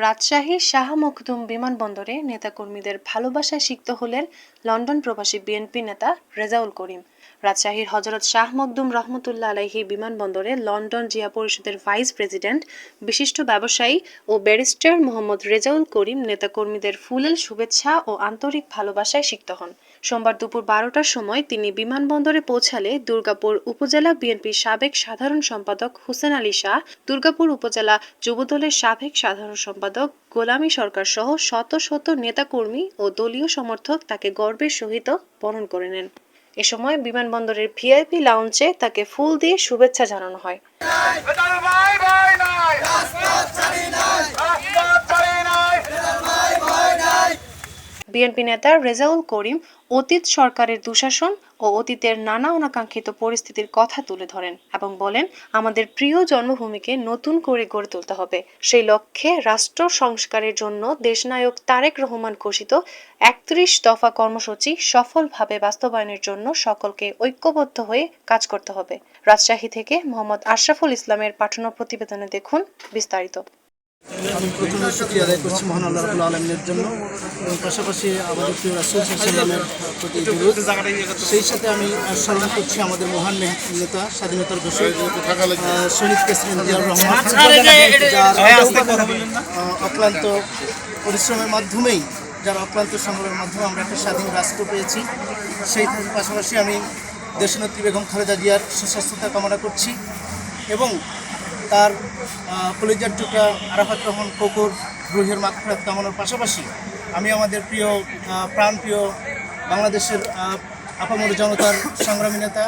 রাজশাহীর শাহ মখদুম বিমানবন্দরে নেতাকর্মীদের ভালোবাসায় সিক্ত হলেন লন্ডন প্রবাসী বিএনপি নেতা রেজাউল করিম। রাজশাহীর হজরত শাহ মখদুম রহমতুল্লাহ আলাইহি বিমানবন্দরে লন্ডন জিয়া পরিষদের ভাইস প্রেসিডেন্ট, বিশিষ্ট ব্যবসায়ী ও ব্যারিস্টার মোহাম্মদ রেজাউল করিম নেতাকর্মীদের ফুলেল শুভেচ্ছা ও আন্তরিক ভালোবাসায় সিক্ত হন। সোমবার দুপুর বারোটার সময় তিনি বিমানবন্দরে পৌঁছালে দুর্গাপুর উপজেলা বিএনপির সাবেক সাধারণ সম্পাদক হুসেন আলী শাহ, দুর্গাপুর উপজেলা যুবদলের সাবেক সাধারণ সম্পাদক গোলামী সরকার সহ শত শত নেতাকর্মী ও দলীয় সমর্থক তাকে গর্বের সহিত বরণ করে নেন। এ সময় বিমানবন্দরের ভিআইপি লাউঞ্জে তাকে ফুল দিয়ে শুভেচ্ছা জানানো হয়। বিএনপি নেতা রেজাউল করিম অতীত সরকারের দুঃশাসন ও অতীতের নানা অনাকাঙ্ক্ষিত পরিস্থিতির কথা তুলে ধরেন এবং বলেন, আমাদের প্রিয় জন্মভূমিকে নতুন করে গড়ে তুলতে হবে। সেই লক্ষ্যে রাষ্ট্র সংস্কারের জন্য দেশনায়ক তারেক রহমান ঘোষিত একত্রিশ দফা কর্মসূচি সফলভাবে বাস্তবায়নের জন্য সকলকে ঐক্যবদ্ধ হয়ে কাজ করতে হবে। রাজশাহী থেকে মোহাম্মদ আশরাফুল ইসলামের পাঠানো প্রতিবেদনে দেখুন বিস্তারিত। আমি প্রথমে শুক্রিয়া আদায় করছি মহান আল্লাহ রাবুল আলমিনের জন্য এবং পাশাপাশি আমাদের প্রিয় রাসুল সাল্লামের প্রতি সেই সাথে আমি স্মরণ করছি আমাদের মহান নেতা স্বাধীনতার ঘোষক শহীদ জিয়াউর রহমান যার অক্লান্ত পরিশ্রমের মাধ্যমেই যার অক্লান্ত সংগ্রামের মাধ্যমে আমরা একটা স্বাধীন রাষ্ট্র পেয়েছি সেই পাশাপাশি আমি দেশনেত্রী বেগম খালেদা জিয়ার সুস্বাস্থ্যতা কামনা করছি এবং তার কলেজার টুকরা আরাফাত রহমান কোকর রুহের মাকফরাত কামনার পাশাপাশি আমি আমাদের প্রিয় প্রাণপ্রিয় বাংলাদেশের আপামর জনতার সংগ্রামী নেতা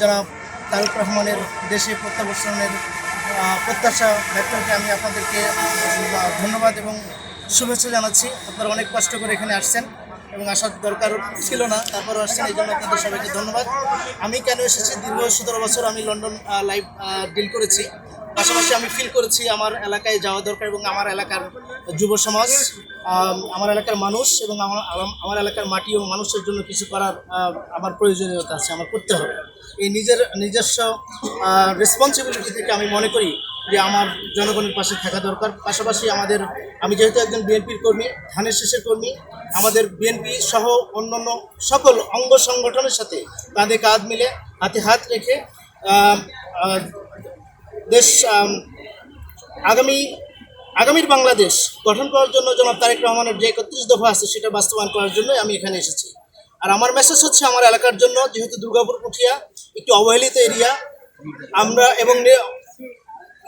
জনাব তারুক রহমানের দেশে প্রত্যাবর্তনের প্রত্যাশা ব্যক্ত করে আমি আপনাদেরকে ধন্যবাদ এবং শুভেচ্ছা জানাচ্ছি। আপনারা অনেক কষ্ট করে এখানে আসছেন এবং আসার দরকার ছিল না তারপর আসছেন, এই জন্য আপনাদের সবাইকে ধন্যবাদ। আমি কেন এসেছি? দীর্ঘ সতেরো বছর আমি লন্ডন লাইভ ডিল করেছি। পাশাপাশি আমি ফিল করেছি আমার এলাকায় যাওয়া দরকার এবং আমার এলাকার যুব সমাজ আমার এলাকার মানুষ এবং আমার আমার- এলাকার মাটি এবং মানুষের জন্য কিছু করার আমার প্রয়োজনীয়তা আছে, আমার করতে হবে। এই নিজের, নিজস্ব রেসপন্সিবিলিটি থেকে আমি মনে করি যে আমার জনগণের পাশে থাকা দরকার। পাশাপাশি আমাদের, আমি যেহেতু একজন বিএনপির কর্মী, ধানের শেষের কর্মী, আমাদের বিএনপি সহ অন্যান্য সকল অঙ্গ সংগঠনের সাথে কাঁধে কাঁধ মিলে হাতে হাত রেখে দেশ আগামী, আগামীর বাংলাদেশ গঠন করার জন্য জনাব তারেক রহমানের যে একত্রিশ দফা আছে সেটা বাস্তবায়ন করার জন্যই আমি এখানে এসেছি। আর আমার মেসেজ হচ্ছে আমার এলাকার জন্য, যেহেতু দুর্গাপুর, পুঠিয়া একটু অবহেলিত এরিয়া আমরা এবং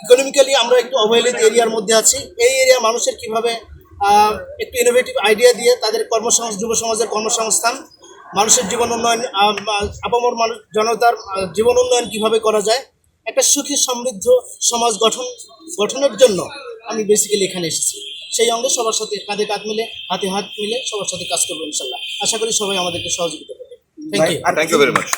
ইকোনমিক্যালি আমরা একটু অবহেলিত এরিয়ার মধ্যে আছি। এই এরিয়ার মানুষের কীভাবে একটু ইনোভেটিভ আইডিয়া দিয়ে তাদের কর্মসংস্থান যুব সমাজের কর্মসংস্থান, মানুষের জীবন উন্নয়ন আপামর মানুষ, জনতার জীবন উন্নয়ন কীভাবে করা যায় একটা সুখী সমৃদ্ধ সমাজ গঠন গঠনের জন্য আমি বেসিক্যালি এখানে এসেছি। সেই অঙ্গে সবার সাথে কাঁধে কাঁধ মিলে হাতে হাত মিলে সবার সাথে কাজ করব ইনশাল্লাহ। আশা করি সবাই আমাদেরকে সহযোগিতা করবে। Thank you thank you very much.